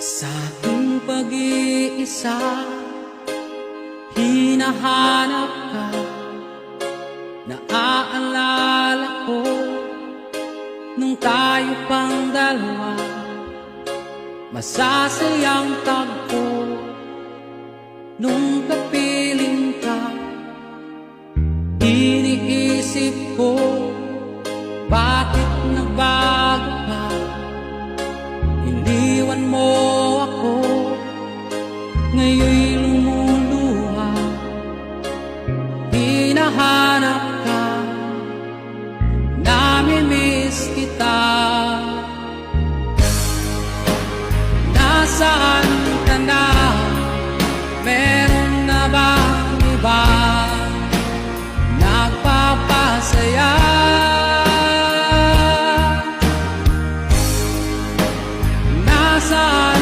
Sa aking pag-iisa Hinahanap ka Naaalala ko Nung tayo pang dalawa Masasayang tagpo Nung kapiling ka Iniisip ko Bakit nagbago ka Iniwan mo ako. Ngayon'y lumuluha. Hinahanap ka. Namimiss kita. Nasaan ka na? Nasaan ka